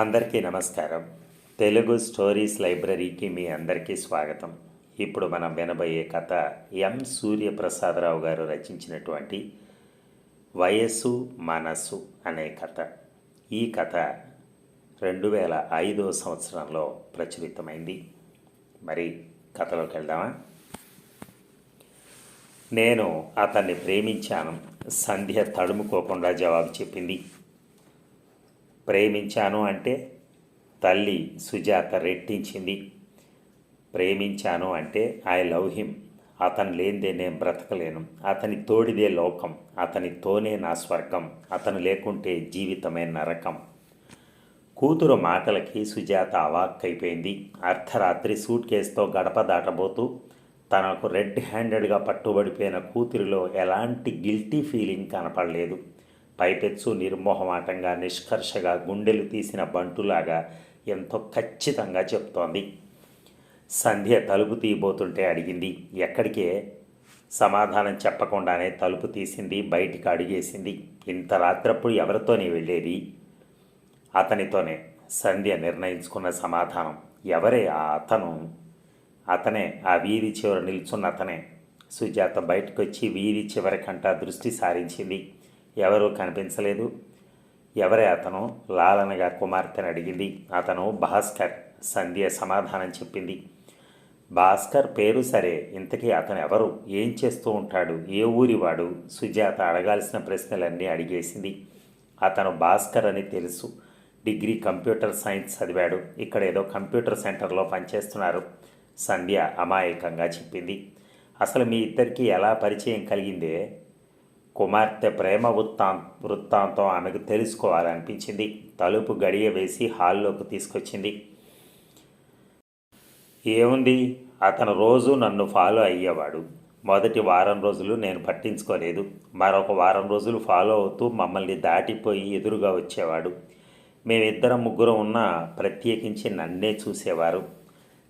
అందరికీ నమస్కారం. తెలుగు స్టోరీస్ లైబ్రరీకి మీ అందరికీ స్వాగతం. ఇప్పుడు మనం వినబోయే కథ ఎం. సూర్యప్రసాదరావు గారు రచించినటువంటి వయస్సు మనస్సు అనే కథ. ఈ కథ రెండు వేల ఐదో సంవత్సరంలో ప్రచురితమైంది. మరి కథలోకి వెళ్దామా? నేను అతన్ని ప్రేమించాను. సంధ్య తడుముకోకుండా జవాబు చెప్పింది. ప్రేమించాను అంటే తల్లి సుజాత రెట్టించింది. ప్రేమించాను అంటే ఐ లవ్ హిమ్. అతను లేనిదే నేను బ్రతకలేను. అతని తోడిదే లోకం. అతనితోనే నా స్వర్గం. అతను లేకుంటే జీవితమే నరకం. కూతురు మాటలకి సుజాత అవాక్కైపోయింది. అర్ధరాత్రి సూట్ కేసుతో గడప దాటబోతూ తనకు రెడ్ హ్యాండెడ్గా పట్టుబడిపోయిన కూతురిలో ఎలాంటి గిల్టీ ఫీలింగ్ కనపడలేదు. పైపెచ్చు నిర్మోహమాటంగా నిష్కర్షగా గుండెలు తీసిన బంటులాగా ఎంతో ఖచ్చితంగా చెప్తోంది. సంధ్య తలుపు తీయబోతుంటే అడిగింది ఎక్కడికే? సమాధానం చెప్పకుండానే తలుపు తీసింది బయటికి అడిగేసింది ఇంత రాత్రప్పుడు ఎవరితోనే వెళ్ళేది? అతనితోనే సంధ్య నిర్ణయించుకున్న సమాధానం ఎవరే ఆ అతను? అతనే ఆ వీధి చివర నిల్చున్న అతనే. సుజాత బయటకు వచ్చి వీధి చివరికంటా దృష్టి సారించింది. ఎవరూ కనిపించలేదు. ఎవరే అతను? లాలనగా కుమార్తెను అడిగింది. అతను భాస్కర్ సంధ్య సమాధానం చెప్పింది. భాస్కర్ పేరు సరే ఇంతకీ అతను ఎవరు? ఏం చేస్తూ ఉంటాడు? ఏ ఊరివాడు సుజాత అడగాల్సిన ప్రశ్నలన్నీ అడిగేసింది. అతను భాస్కర్ అని తెలుసు. డిగ్రీ కంప్యూటర్ సైన్స్ చదివాడు. ఇక్కడ ఏదో కంప్యూటర్ సెంటర్లో పనిచేస్తున్నారు. సంధ్య అమాయకంగా చెప్పింది. అసలు మీ ఇద్దరికీ ఎలా పరిచయం కలిగిందే? కుమార్తె ప్రేమ వృత్తా వృత్తాంతం ఆమెకు తెలుసుకోవాలనిపించింది. తలుపు గడియ వేసి హాల్లోకి తీసుకొచ్చింది. ఏముంది? అతను రోజు నన్ను ఫాలో అయ్యేవాడు. మొదటి వారం రోజులు నేను పట్టించుకోలేదు. మరొక వారం రోజులు ఫాలో అవుతూ మమ్మల్ని దాటిపోయి ఎదురుగా వచ్చేవాడు. మేమిద్దరం ముగ్గురం ఉన్నా ప్రత్యేకించి నన్నే చూసేవారు.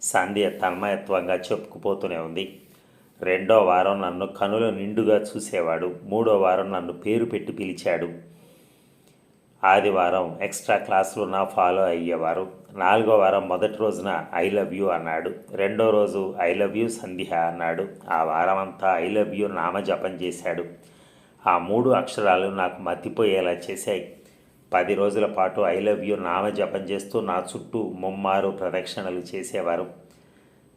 సంధ్య తన్మయత్వంగా చెప్పుకుపోతూనే ఉంది. రెండో వారం నన్ను కనుల నిండుగా చూసేవాడు. మూడో వారం నన్ను పేరు పెట్టి పిలిచాడు. ఆదివారం ఎక్స్ట్రా క్లాసులు నా ఫాలో అయ్యేవారు. నాలుగో వారం మొదటి రోజున ఐ లవ్ యూ అన్నాడు. రెండో రోజు ఐ లవ్ యూ సంధ్య అన్నాడు. ఆ వారం అంతా ఐ లవ్ యూ నామజపం చేశాడు. ఆ మూడు అక్షరాలు నాకు మతిపోయేలా చేశాయి. పది రోజుల పాటు ఐ లవ్ యూ నామజపం చేస్తూ నా చుట్టూ ముమ్మారు ప్రదక్షిణలు చేసేవారు.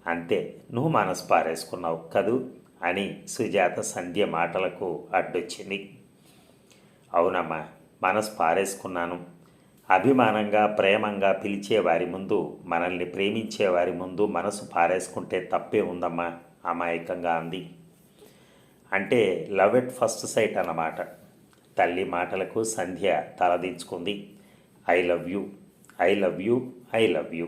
అంతే నువ్వు మనసు పారేసుకున్నావు కదూ? అని సుజాత సంధ్య మాటలకు అడ్డొచ్చింది. అవునమ్మా మనసు పారేసుకున్నాను అభిమానంగా ప్రేమంగా పిలిచే వారి ముందు మనల్ని ప్రేమించే వారి ముందు మనసు పారేసుకుంటే తప్పే ఉందమ్మా అమాయకంగా అంది. అంటే లవ్ ఎట్ ఫస్ట్ సైట్ అన్నమాట. తల్లి మాటలకు Sandhya తలదించుకుంది. I love you I love you I love you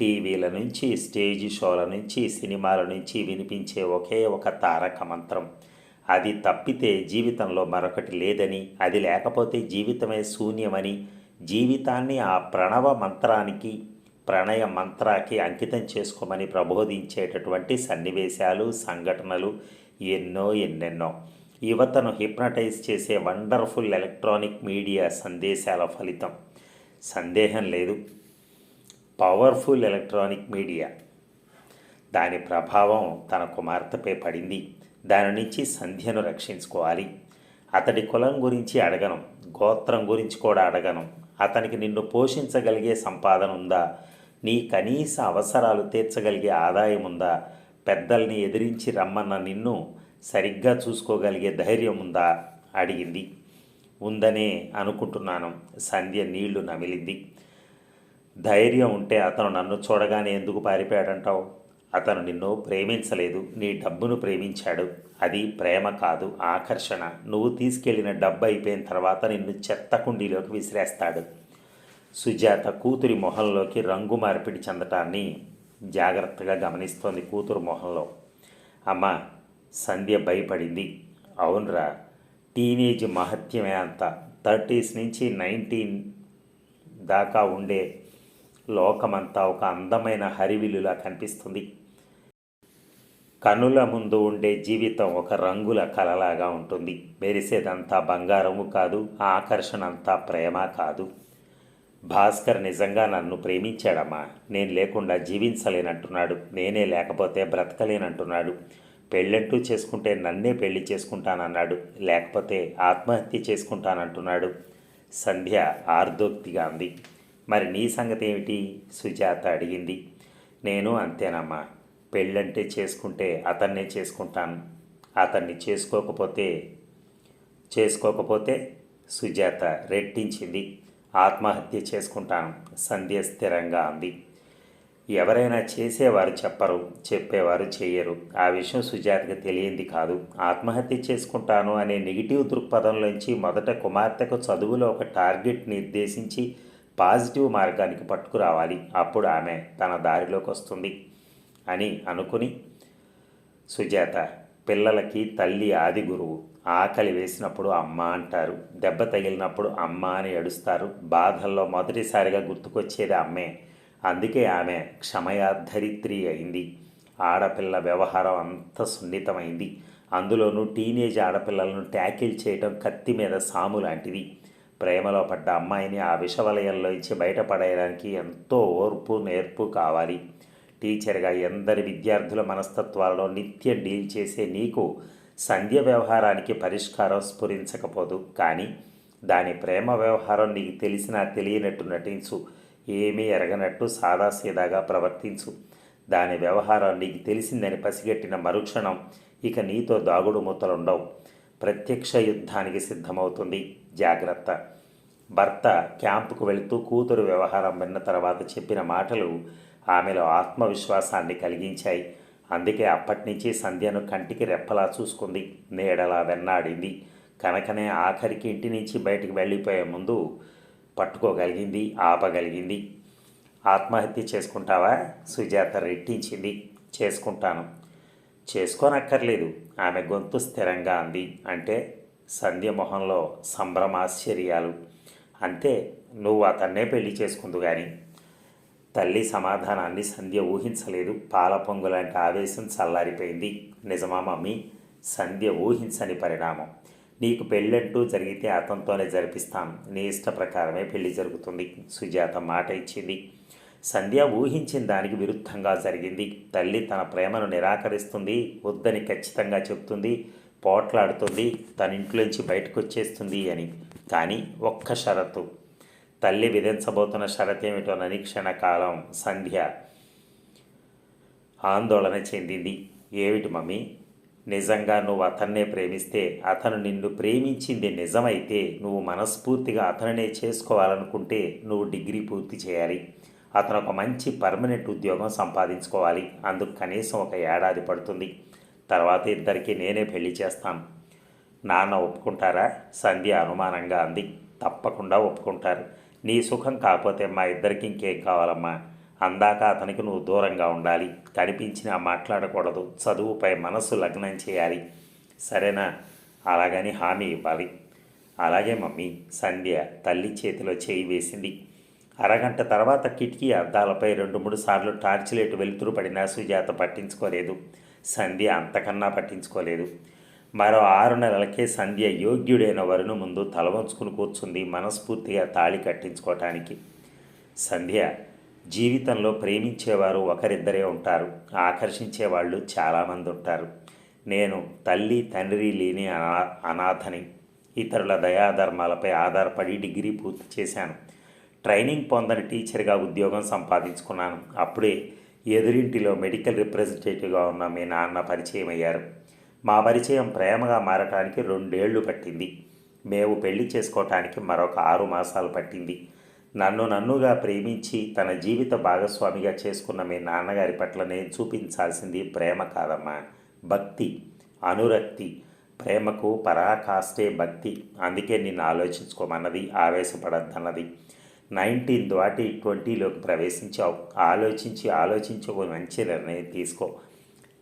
టీవీల నుంచి స్టేజ్ షోల నుంచి సినిమాల నుంచి వినిపించే ఒకే ఒక తారక మంత్రం. అది తప్పితే జీవితంలో మరొకటి లేదని అది లేకపోతే జీవితమే శూన్యమని జీవితాన్ని ఆ ప్రణవ మంత్రానికి ప్రణయ మంత్రాకి అంకితం చేసుకోమని ప్రబోధించేటటువంటి సన్నివేశాలు సంఘటనలు ఎన్నో ఎన్నెన్నో. యువతను హిప్నటైజ్ చేసే వండర్ఫుల్ ఎలక్ట్రానిక్ మీడియా సందేశాల ఫలితం. సందేహం లేదు. Powerful electronic media. దాని ప్రభావం తన కుమార్తెపై పడింది. దాని నుంచి సంధ్యను రక్షించుకోవాలి. అతడి కులం గురించి అడగను. గోత్రం గురించి కూడా అడగను. అతనికి నిన్ను పోషించగలిగే సంపాదన ఉందా? నీ కనీస అవసరాలు తీర్చగలిగే ఆదాయం ఉందా? పెద్దల్ని ఎదిరించి రమ్మన్న నిన్ను సరిగ్గా చూసుకోగలిగే ధైర్యం ఉందా? అడిగింది. ఉందనే అనుకుంటున్నాను. సంధ్య నీళ్ళు నమిలింది. ధైర్యం ఉంటే అతను నన్ను చూడగానే ఎందుకు పారిపోయాడంటావు? అతను నిన్ను ప్రేమించలేదు నీ డబ్బును ప్రేమించాడు. అది ప్రేమ కాదు ఆకర్షణ. నువ్వు తీసుకెళ్ళిన డబ్బు అయిపోయిన తర్వాత నిన్ను చెత్త కుండీలోకి విసిరేస్తాడు. సుజాత కూతురి మొహంలోకి రంగు మార్పిడి చెందటాన్ని జాగ్రత్తగా గమనిస్తోంది కూతురు మొహంలో. అమ్మ సంధ్య భయపడింది. అవునరా టీనేజ్ మహత్యమే అంత. థర్టీస్ నుంచి నైన్టీన్ దాకా ఉండే లోకమంతా ఒక అందమైన హరివిలులా కనిపిస్తుంది. కనుల ముందు ఉండే జీవితం ఒక రంగుల కలలాగా ఉంటుంది. మెరిసేదంతా బంగారము కాదు ఆకర్షణ అంతా ప్రేమ కాదు. భాస్కర్ నిజంగా నన్ను ప్రేమించాడమ్మా. నేను లేకుండా జీవించలేనంటున్నాడు. నేనే లేకపోతే బ్రతకలేనంటున్నాడు. పెళ్ళంటూ చేసుకుంటే నన్నే పెళ్ళి చేసుకుంటానన్నాడు. లేకపోతే ఆత్మహత్య చేసుకుంటానంటున్నాడు. సంధ్య ఆర్దోక్తిగా అంది. మరి నీ సంగతి ఏమిటి? సుజాత అడిగింది. నేను అంతేనమ్మా. పెళ్ళంటే చేసుకుంటే అతన్నే చేసుకుంటాను. అతన్ని చేసుకోకపోతే చేసుకోకపోతే సుజాత రెట్టించింది. ఆత్మహత్య చేసుకుంటాను. సంధ్య స్థిరంగా అంది. ఎవరైనా చేసేవారు చెప్పరు చెప్పేవారు చేయరు ఆ విషయం సుజాతకి తెలియంది కాదు. ఆత్మహత్య చేసుకుంటాను అనే నెగిటివ్ దృక్పథంలోంచి మొదట కుమార్తెకు చదువులో ఒక టార్గెట్ నిర్దేశించి పాజిటివ్ మార్గానికి పట్టుకురావాలి. అప్పుడు ఆమె తన దారిలోకి వస్తుంది అని అనుకుని సుజాత పిల్లలకి తల్లి ఆది గురువు ఆకలి వేసినప్పుడు అమ్మ అంటారు. దెబ్బ తగిలినప్పుడు అమ్మ అని ఏడుస్తారు. బాధల్లో మొదటిసారిగా గుర్తుకొచ్చేది అమ్మే. అందుకే ఆమె క్షమయాధరిత్రి అయింది. ఆడపిల్ల వ్యవహారం అంత సున్నితమైంది. అందులోనూ టీనేజ్ ఆడపిల్లలను ట్యాకిల్ చేయడం కత్తి మీద సాము లాంటిది. ప్రేమలో పడ్డ అమ్మాయిని ఆ విషవలయంలో ఇచ్చి బయటపడేయడానికి ఎంతో ఓర్పు నేర్పు కావాలి. టీచర్గా ఎందరి విద్యార్థుల మనస్తత్వాలలో నిత్యం డీల్ చేసే నీకు సంధ్య వ్యవహారానికి పరిష్కారం స్ఫురించకపోదు. కానీ దాని ప్రేమ వ్యవహారం నీకు తెలిసినా తెలియనట్టు నటించు. ఏమీ ఎరగనట్టు సాదాసీదాగా ప్రవర్తించు. దాని వ్యవహారం నీకు తెలిసిందని పసిగట్టిన మరుక్షణం ఇక నీతో దాగుడు మూతలుండవు ప్రత్యక్ష యుద్ధానికి సిద్ధమవుతుంది. జాగ్రత్త. భర్త క్యాంపుకు వెళుతూ కూతురు వ్యవహారం విన్న తర్వాత చెప్పిన మాటలు ఆమెలో ఆత్మవిశ్వాసాన్ని కలిగించాయి. అందుకే అప్పటి నుంచి సంధ్యను కంటికి రెప్పలా చూసుకుంది. నీడలా వెన్నాడింది. కనుకనే ఆఖరికి ఇంటి నుంచి బయటికి వెళ్ళిపోయే ముందు పట్టుకోగలిగింది ఆపగలిగింది. ఆత్మహత్య చేసుకుంటావా? సుజాత రెట్టించింది. చేసుకుంటాను. చేసుకోనక్కర్లేదు. ఆమె గొంతు స్థిరంగా అంది. అంటే సంధ్య మొహంలో సంభ్రమాశ్చర్యాలు. అంతే నువ్వు అతన్నే పెళ్ళి చేసుకుందు కానీ తల్లి సమాధానాన్ని సంధ్య ఊహించలేదు. పాల పొంగులాంటి ఆవేశం చల్లారిపోయింది. నిజమా మమ్మీ? సంధ్య ఊహించని పరిణామం. నీకు పెళ్ళంటూ జరిగితే అతనితోనే జరిపిస్తాం. నీ ఇష్ట ప్రకారమే పెళ్ళి జరుగుతుంది. సుజాత మాట ఇచ్చింది. సంధ్య ఊహించిన దానికి విరుద్ధంగా జరిగింది. తల్లి తన ప్రేమను నిరాకరిస్తుంది. వద్దని ఖచ్చితంగా చెప్తుంది. పోట్లాడుతుంది తన ఇంట్లోంచి బయటకు వచ్చేస్తుంది అని. కానీ ఒక్క షరతు. తల్లి విధించబోతున్న షరత్ ఏమిటోనని క్షణకాలం సంధ్య ఆందోళన చెందింది. ఏమిటి మమ్మీ? నిజంగా నువ్వు అతన్నే ప్రేమిస్తే అతను నిన్ను ప్రేమించింది నిజమైతే నువ్వు మనస్ఫూర్తిగా అతనినే చేసుకోవాలనుకుంటే నువ్వు డిగ్రీ పూర్తి చేయాలి. అతను ఒక మంచి పర్మనెంట్ ఉద్యోగం సంపాదించుకోవాలి. అందుకు కనీసం ఒక ఏడాది పడుతుంది. తర్వాత ఇద్దరికి నేనే పెళ్ళి చేస్తాను. నాన్న ఒప్పుకుంటారా? సంధ్య అనుమానంగా అంది. తప్పకుండా ఒప్పుకుంటారు. నీ సుఖం కాకపోతే మా ఇద్దరికి ఇంకేం కావాలమ్మా? అందాక అతనికి నువ్వు దూరంగా ఉండాలి. కనిపించినా మాట్లాడకూడదు. చదువుపై మనసు లగ్నం చేయాలి. సరేనా? అలాగని హామీ ఇవ్వాలి. అలాగే మమ్మీ సంధ్య తల్లి చేతిలో చేయి వేసింది. అరగంట తర్వాత కిటికీ అద్దాలపై రెండు మూడు సార్లు టార్చ్ లైట్ వెలుతురు పడినా సుజాత పట్టించుకోలేదు. సంధ్య అంతకన్నా పట్టించుకోలేదు. మరో ఆరు నెలలకే సంధ్య యోగ్యుడైన వరుణు ముందు తలవంచుకుని కూర్చుంది మనస్ఫూర్తిగా తాళి కట్టించుకోవటానికి సంధ్య జీవితంలో ప్రేమించేవారు ఒకరిద్దరే ఉంటారు. ఆకర్షించే వాళ్ళు చాలామంది ఉంటారు నేను తల్లి తండ్రి లేని అనా అనాథని ఇతరుల దయాధర్మాలపై ఆధారపడి డిగ్రీ పూర్తి చేశాను. ట్రైనింగ్ పొందని టీచర్గా ఉద్యోగం సంపాదించుకున్నాను. అప్పుడే ఎదురింటిలో మెడికల్ రిప్రజెంటేటివ్గా ఉన్న మీ నాన్న పరిచయం అయ్యారు మా పరిచయం ప్రేమగా మారటానికి రెండేళ్ళు పట్టింది. మేము పెళ్ళి చేసుకోవటానికి మరొక ఆరు మాసాలు పట్టింది. నన్ను నన్నుగా ప్రేమించి తన జీవిత భాగస్వామిగా చేసుకున్న మీ నాన్నగారి పట్ల నేను చూపించాల్సింది ప్రేమ కాదమ్మా భక్తి అనురక్తి. ప్రేమకు పరాకాష్టే భక్తి. అందుకే నిన్ను ఆలోచించుకోమన్నది ఆవేశపడద్దన్నది. నైన్టీన్ దాటి ట్వంటీలోకి ప్రవేశించావు ఆలోచించి ఆలోచించి ఒక మంచి నిర్ణయం తీసుకో.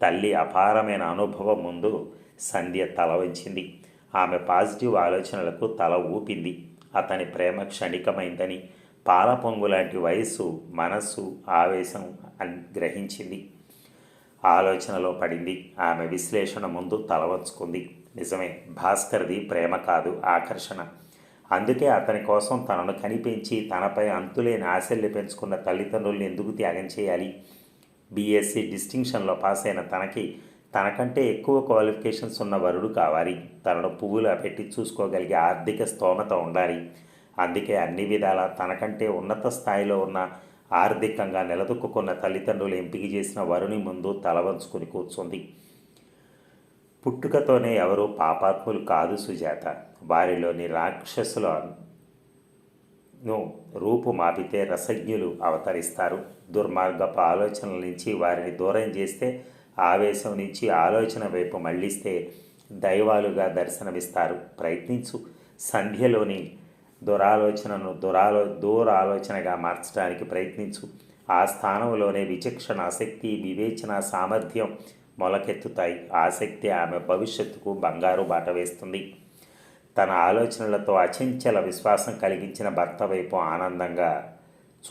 తల్లి అపారమైన అనుభవం ముందు సంధ్య తల వంచింది. ఆమె పాజిటివ్ ఆలోచనలకు తల ఊపింది. అతని ప్రేమ క్షణికమైందని పాల పొంగు లాంటి వయస్సు మనస్సు ఆవేశం అని గ్రహించింది. ఆలోచనలో పడింది. ఆమె విశ్లేషణ ముందు తలవంచుకుంది నిజమే భాస్కర్ది ప్రేమ కాదు ఆకర్షణ. అందుకే అతని కోసం తనను కనిపించి తనపై అంతులేని ఆశల్ని పెంచుకున్న తల్లిదండ్రుల్ని ఎందుకు త్యాగం చేయాలి? బీఎస్సీ డిస్టింక్షన్లో పాస్ అయిన తనకి తనకంటే ఎక్కువ క్వాలిఫికేషన్స్ ఉన్న వరుడు కావాలి. తనను పువ్వులా పెట్టి చూసుకోగలిగే ఆర్థిక స్తోమత ఉండాలి. అందుకే అన్ని విధాలా తనకంటే ఉన్నత స్థాయిలో ఉన్న ఆర్థికంగా నిలదొక్కున్న తల్లిదండ్రులు ఎంపిక చేసిన వరుని ముందు తల వంచుకుని కూర్చుంది. పుట్టుకతోనే ఎవరు పాపాత్ములు కాదు సుజాత. వారిలోని రాక్షసులను రూపు మాపితే రసజ్ఞులు అవతరిస్తారు. దుర్మార్గపు ఆలోచనల నుంచి వారిని దూరం చేస్తే ఆవేశం నుంచి ఆలోచన వైపు మళ్ళిస్తే దైవాలుగా దర్శనమిస్తారు. ప్రయత్నించు. సంధ్యలోని దురాలోచనను దురాలో దూరాలోచనగా మార్చడానికి ప్రయత్నించు. ఆ స్థానంలోనే విచక్షణ శక్తి వివేచన సామర్థ్యం మొలకెత్తుతాయి. ఆసక్తి ఆమె భవిష్యత్తుకు బంగారు బాట వేస్తుంది. తన ఆలోచనలతో అచంచల విశ్వాసం కలిగించిన భర్త వైపు ఆనందంగా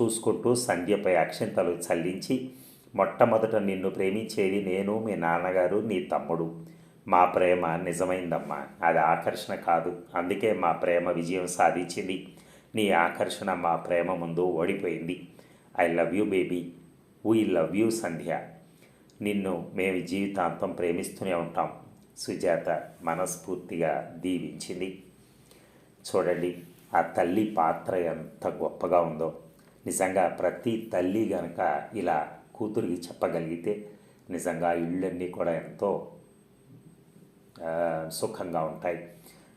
చూసుకుంటూ సంధ్యపై అక్షింతలు చల్లించి మొట్టమొదట నిన్ను ప్రేమించేది నేను మీ నాన్నగారు నీ తమ్ముడు. మా ప్రేమ నిజమైందమ్మా. అది ఆకర్షణ కాదు. అందుకే మా ప్రేమ విజయం సాధించింది. నీ ఆకర్షణ మా ప్రేమ ముందు ఓడిపోయింది. I love you baby. We love you Sandhya. నిన్ను మేము జీవితాంతం ప్రేమిస్తూనే ఉంటాం. సుజాత మనస్ఫూర్తిగా దీవించింది. చూడండి ఆ తల్లి పాత్ర ఎంత గొప్పగా ఉందో. నిజంగా ప్రతి తల్లి గనక ఇలా కూతురికి చెప్పగలిగితే నిజంగా ఇళ్ళన్నీ కూడా ఎంతో సుఖంగా ఉంటాయి.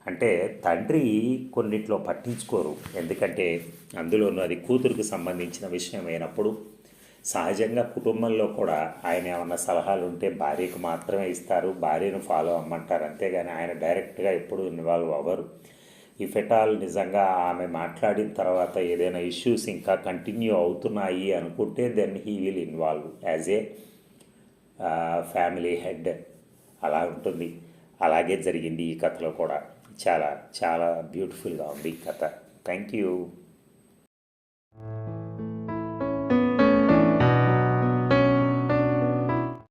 అంటే తండ్రి కొన్నిట్లో పట్టించుకోరు. ఎందుకంటే అందులోనూ అది కూతురుకు సంబంధించిన విషయం అయినప్పుడు సహజంగా కుటుంబంలో కూడా ఆయన ఏమన్నా సలహాలు ఉంటే భార్యకు మాత్రమే ఇస్తారు భార్యను ఫాలో అమ్మంటారు. అంతేగాని ఆయన డైరెక్ట్గా ఎప్పుడు ఇన్వాల్వ్ అవ్వరు. ఈ ఫెటాల్ ఆల్ నిజంగా ఆమె మాట్లాడిన తర్వాత ఏదైనా ఇష్యూస్ ఇంకా కంటిన్యూ అవుతున్నాయి అనుకుంటే then he will involve as a family head అలా ఉంటుంది. అలాగే జరిగింది ఈ కథలో కూడా. చాలా చాలా బ్యూటిఫుల్గా ఉంది ఈ కథ. Thank you